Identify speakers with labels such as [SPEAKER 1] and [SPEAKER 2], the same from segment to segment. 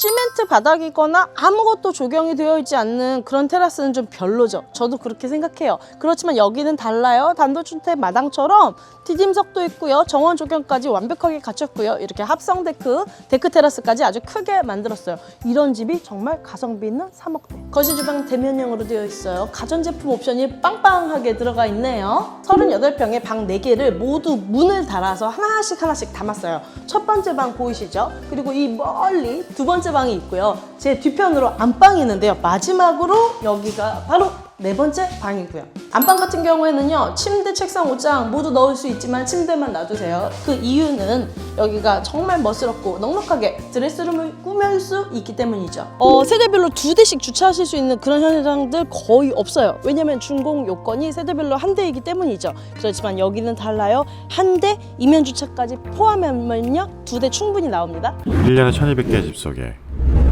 [SPEAKER 1] 시멘트 바닥이거나 아무것도 조경이 되어 있지 않는 그런 테라스는 좀 별로죠. 저도 그렇게 생각해요. 그렇지만 여기는 달라요. 단독주택 마당처럼 디딤석도 있고요. 정원 조경까지 완벽하게 갖췄고요. 이렇게 합성 데크, 데크 테라스까지 아주 크게 만들었어요. 이런 집이 정말 가성비 있는 3억대. 거실 주방 대면형으로 되어 있어요. 가전제품 옵션이 빵빵하게 들어가 있네요. 38평에 방 4개를 모두 문을 달아서 하나씩 하나씩 담았어요. 첫 번째 방 보이시죠? 그리고 이 멀리 두 번째 방이 있고요. 제 뒤편으로 안방이 있는데요. 마지막으로 여기가 바로 네 번째 방이고요. 안방 같은 경우에는요, 침대, 책상, 옷장 모두 넣을 수 있지만 침대만 놔두세요. 그 이유는 여기가 정말 멋스럽고 넉넉하게 드레스룸을 꾸밀 수 있기 때문이죠. 어, 세대별로 두 대씩 주차하실 수 있는 그런 현장들 거의 없어요. 왜냐면 준공 요건이 세대별로 한 대이기 때문이죠. 그렇지만 여기는 달라요. 한 대 이면 주차까지 포함하면요, 두 대 충분히 나옵니다.
[SPEAKER 2] 1년에 1200개의 집 속에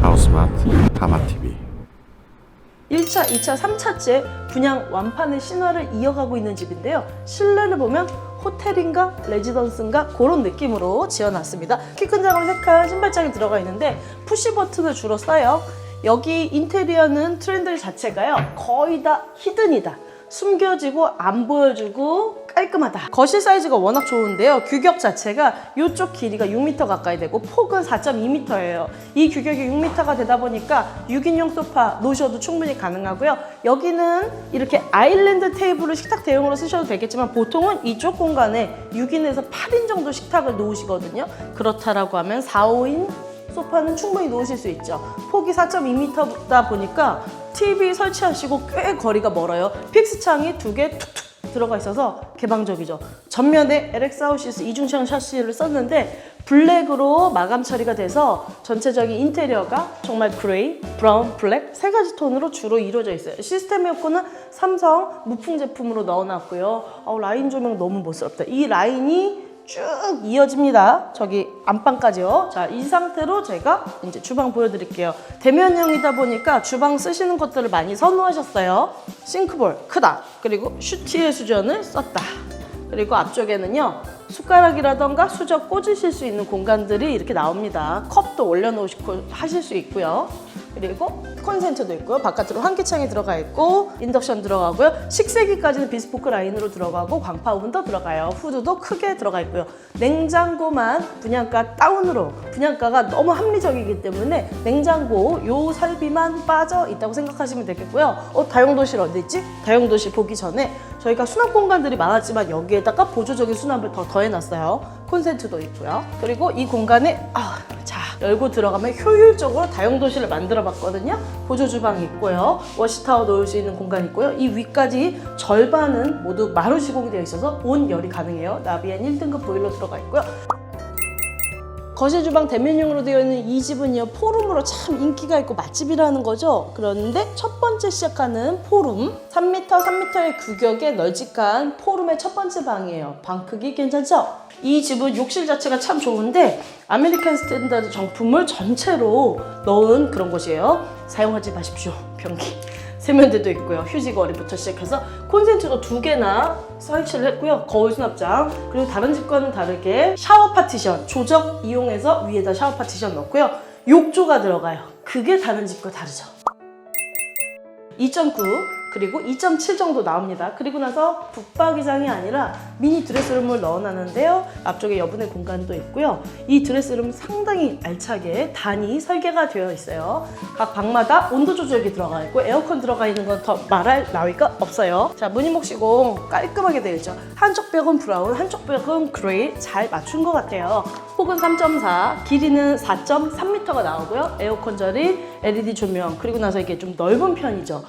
[SPEAKER 2] 하우스마트, 하마TV
[SPEAKER 1] 1차, 2차, 3차째 분양 완판의 신화를 이어가고 있는 집인데요. 실내를 보면 호텔인가 레지던스인가 그런 느낌으로 지어놨습니다. 키 큰 작업 색깔 신발장이 들어가 있는데 푸시 버튼을 주로 써요. 여기 인테리어는 트렌드 자체가요. 거의 다 히든이다. 숨겨지고 안 보여주고 깔끔하다. 거실 사이즈가 워낙 좋은데요. 규격 자체가 이쪽 길이가 6m 가까이 되고 폭은 4.2m예요. 이 규격이 6m가 되다 보니까 6인용 소파 놓으셔도 충분히 가능하고요. 여기는 이렇게 아일랜드 테이블을 식탁 대용으로 쓰셔도 되겠지만 보통은 이쪽 공간에 6인에서 8인 정도 식탁을 놓으시거든요. 그렇다라고 하면 4, 5인 소파는 충분히 놓으실 수 있죠. 폭이 4.2m다 보니까 TV 설치하시고 꽤 거리가 멀어요. 픽스 창이 두 개 툭툭 들어가 있어서 개방적이죠. 전면에 LX 아웃시스 이중창 샤시를 썼는데 블랙으로 마감 처리가 돼서 전체적인 인테리어가 정말 그레이, 브라운, 블랙 세 가지 톤으로 주로 이루어져 있어요. 시스템 에어컨은 삼성 무풍 제품으로 넣어놨고요. 어우, 라인 조명 너무 멋스럽다. 이 라인이 쭉 이어집니다. 저기 안방까지요. 자, 이 상태로 제가 이제 주방 보여드릴게요. 대면형이다 보니까 주방 쓰시는 것들을 많이 선호하셨어요. 싱크볼 크다. 그리고 슈티의 수전을 썼다. 그리고 앞쪽에는요. 숟가락이라던가 수저 꽂으실 수 있는 공간들이 이렇게 나옵니다. 컵도 올려놓으시고 하실 수 있고요. 그리고 콘센트도 있고요. 바깥으로 환기창이 들어가 있고 인덕션 들어가고요. 식세기까지는 비스포크 라인으로 들어가고 광파 오븐도 들어가요. 후드도 크게 들어가 있고요. 냉장고만 분양가 다운으로 분양가가 너무 합리적이기 때문에 냉장고 요 설비만 빠져 있다고 생각하시면 되겠고요. 어 다용도실 어디 있지? 다용도실 보기 전에 저희가 수납 공간들이 많았지만 여기에다가 보조적인 수납을 더 더해놨어요. 콘센트도 있고요. 그리고 이 공간에 아, 자 열고 들어가면 효율적으로 다용도실을 만들어 봤거든요. 보조 주방이 있고요. 워시타워 놓을 수 있는 공간이 있고요. 이 위까지 절반은 모두 마루 시공이 되어 있어서 온 열이 가능해요. 나비엔 1등급 보일러 들어가 있고요. 거실 주방 대면형으로 되어 있는 이 집은요 포룸으로 참 인기가 있고 맛집이라는 거죠? 그런데 첫 번째 시작하는 포룸 3m 3m의 규격의 널찍한 포룸의 첫 번째 방이에요. 방 크기 괜찮죠? 이 집은 욕실 자체가 참 좋은데 아메리칸 스탠다드 정품을 전체로 넣은 그런 곳이에요. 사용하지 마십시오 변기 세면대도 있고요. 휴지거리부터 시작해서 콘센트도 두 개나 설치를 했고요. 거울 수납장 그리고 다른 집과는 다르게 샤워 파티션 조적 이용해서 위에다 샤워 파티션 넣고요. 욕조가 들어가요. 그게 다른 집과 다르죠. 2.9 그리고 2.7 정도 나옵니다. 그리고 나서 북박이장이 아니라 미니 드레스룸을 넣어놨는데요. 앞쪽에 여분의 공간도 있고요. 이 드레스룸 상당히 알차게 단이 설계가 되어 있어요. 각 방마다 온도 조절기 들어가 있고 에어컨 들어가 있는 건 더 말할 나위가 없어요. 자 무늬목 시공 깔끔하게 되어 있죠. 한쪽 벽은 브라운, 한쪽 벽은 그레이 잘 맞춘 것 같아요. 폭은 3.4, 길이는 4.3m가 나오고요. 에어컨 자리, LED 조명 그리고 나서 이게 좀 넓은 편이죠.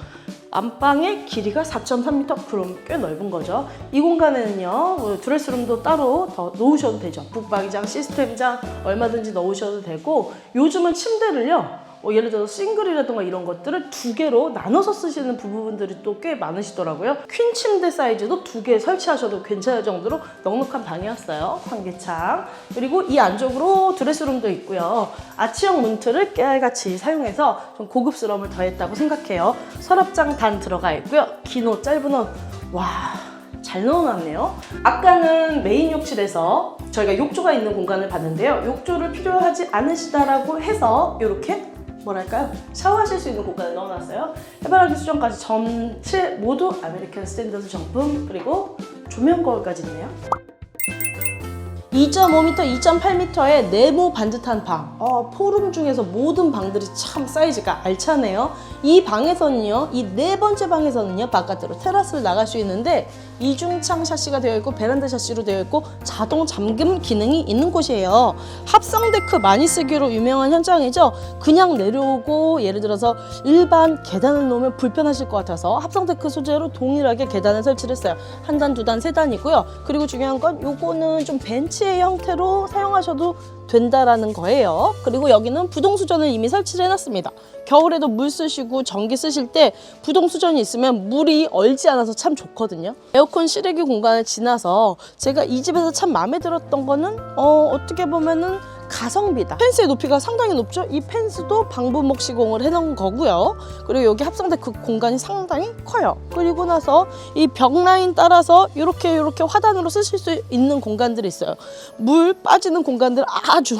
[SPEAKER 1] 안방의 길이가 4.3m 그럼 꽤 넓은 거죠. 이 공간에는요 뭐 드레스룸도 따로 더 놓으셔도 되죠. 북박이장, 시스템장 얼마든지 넣으셔도 되고 요즘은 침대를요. 뭐 예를 들어서 싱글이라든가 이런 것들을 두 개로 나눠서 쓰시는 부부분들이 또 꽤 많으시더라고요. 퀸 침대 사이즈도 두 개 설치하셔도 괜찮을 정도로 넉넉한 방이었어요. 환기창. 그리고 이 안쪽으로 드레스룸도 있고요. 아치형 문틀을 깨알같이 사용해서 좀 고급스러움을 더했다고 생각해요. 서랍장 단 들어가 있고요. 긴 옷, 짧은 옷. 와. 잘 넣어놨네요. 아까는 메인 욕실에서 저희가 욕조가 있는 공간을 봤는데요. 욕조를 필요하지 않으시다라고 해서 이렇게 뭐랄까요? 샤워하실 수 있는 공간을 넣어놨어요. 해바라기 수정까지 전체 모두 아메리칸 스탠더드 정품 그리고 조명 거울까지 있네요. 2.5m, 2.8m의 네모 반듯한 방. 어, 포룸 중에서 모든 방들이 참 사이즈가 알차네요. 이 방에서는요, 이 네 번째 방에서는요, 바깥으로 테라스를 나갈 수 있는데 이중창 샤시가 되어 있고 베란다 샤시로 되어 있고 자동 잠금 기능이 있는 곳이에요. 합성 데크 많이 쓰기로 유명한 현장이죠. 그냥 내려오고 예를 들어서 일반 계단을 놓으면 불편하실 것 같아서 합성 데크 소재로 동일하게 계단을 설치를 했어요. 한 단, 두 단, 세 단이고요. 그리고 중요한 건 요거는 좀 벤치 의 형태로 사용하셔도 된다라는 거예요. 그리고 여기는 부동 수전을 이미 설치를 해놨습니다. 겨울에도 물 쓰시고 전기 쓰실 때 부동 수전이 있으면 물이 얼지 않아서 참 좋거든요. 에어컨 실외기 공간을 지나서 제가 이 집에서 참 마음에 들었던 거는 어, 어떻게 보면은 가성비다. 펜스의 높이가 상당히 높죠? 이 펜스도 방부목 시공을 해놓은 거고요. 그리고 여기 합성데크 공간이 상당히 커요. 그리고 나서 이 벽 라인 따라서 이렇게 이렇게 화단으로 쓰실 수 있는 공간들이 있어요. 물 빠지는 공간들 아주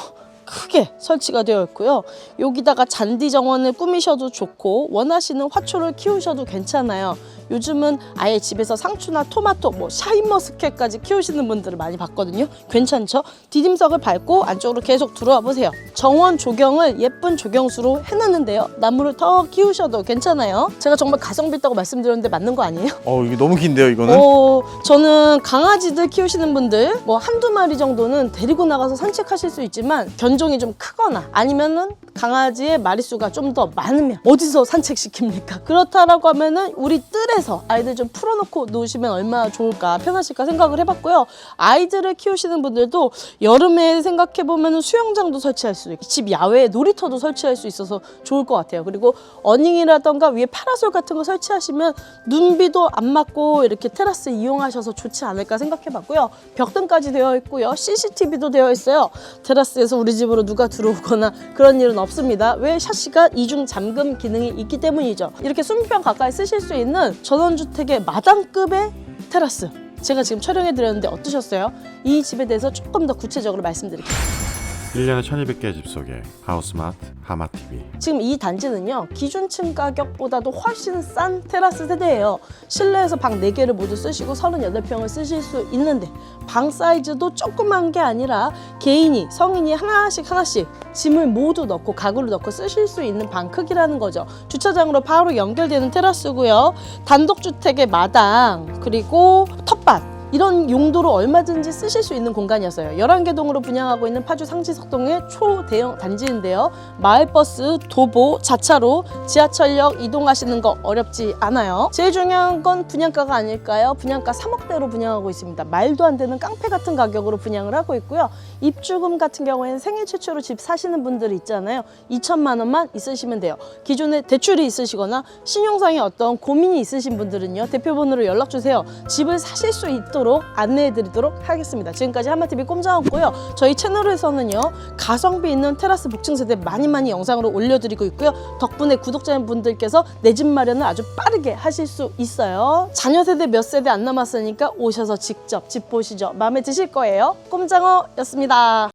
[SPEAKER 1] 크게 설치가 되어 있고요. 여기다가 잔디 정원을 꾸미셔도 좋고 원하시는 화초를 키우셔도 괜찮아요. 요즘은 아예 집에서 상추나 토마토, 뭐 샤인머스켓까지 키우시는 분들을 많이 봤거든요. 괜찮죠? 디딤석을 밟고 안쪽으로 계속 들어와 보세요. 정원 조경을 예쁜 조경수로 해놨는데요. 나무를 더 키우셔도 괜찮아요. 제가 정말 가성비 있다고 말씀드렸는데 맞는 거 아니에요?
[SPEAKER 3] 어 이게 너무 긴데요 이거는?
[SPEAKER 1] 어, 저는 강아지들 키우시는 분들 뭐 한두 마리 정도는 데리고 나가서 산책하실 수 있지만 견 종이 좀 크거나 아니면은 강아지의 마리수가 좀 더 많으면 어디서 산책시킵니까? 그렇다라고 하면은 우리 뜰에서 아이들 좀 풀어놓고 놓으시면 얼마나 좋을까 편하실까 생각을 해봤고요. 아이들을 키우시는 분들도 여름에 생각해보면 수영장도 설치할 수 있고 집 야외에 놀이터도 설치할 수 있어서 좋을 것 같아요. 그리고 어닝이라던가 위에 파라솔 같은 거 설치하시면 눈비도 안 맞고 이렇게 테라스 이용하셔서 좋지 않을까 생각해봤고요. 벽등까지 되어 있고요. CCTV도 되어 있어요. 테라스에서 우리 집 으로 누가 들어오거나 그런 일은 없습니다. 왜 샤시가 이중 잠금 기능이 있기 때문이죠. 이렇게 20평 가까이 쓰실 수 있는 전원주택의 마당급의 테라스. 제가 지금 촬영해 드렸는데 어떠셨어요? 이 집에 대해서 조금 더 구체적으로 말씀드릴게요.
[SPEAKER 2] 1년에 1200개의 집 속에 하우스마트 하마TV
[SPEAKER 1] 지금 이 단지는요 기준층 가격보다도 훨씬 싼 테라스 세대예요. 실내에서 방 4개를 모두 쓰시고 38평을 쓰실 수 있는데 방 사이즈도 조그만 게 아니라 개인이 성인이 하나씩 하나씩 짐을 모두 넣고 가구를 넣고 쓰실 수 있는 방 크기라는 거죠. 주차장으로 바로 연결되는 테라스고요. 단독주택의 마당 그리고 텃밭 이런 용도로 얼마든지 쓰실 수 있는 공간이었어요. 11개 동으로 분양하고 있는 파주 상지석동의 초대형 단지인데요. 마을버스, 도보, 자차로 지하철역 이동하시는 거 어렵지 않아요. 제일 중요한 건 분양가가 아닐까요? 분양가 3억대로 분양하고 있습니다. 말도 안 되는 깡패 같은 가격으로 분양을 하고 있고요. 입주금 같은 경우에는 생애 최초로 집 사시는 분들 있잖아요. 2천만 원만 있으시면 돼요. 기존에 대출이 있으시거나 신용상의 어떤 고민이 있으신 분들은요. 대표번호로 연락 주세요. 집을 사실 수 있도록 안내해 드리도록 하겠습니다. 지금까지 한마TV 꼼장었고요. 저희 채널에서는요. 가성비 있는 테라스 복층 세대 많이 많이 영상으로 올려드리고 있고요. 덕분에 구독자분들께서 내 집 마련을 아주 빠르게 하실 수 있어요. 자녀 세대 몇 세대 안 남았으니까 오셔서 직접 집 보시죠. 마음에 드실 거예요. 꼼장어였습니다. 啊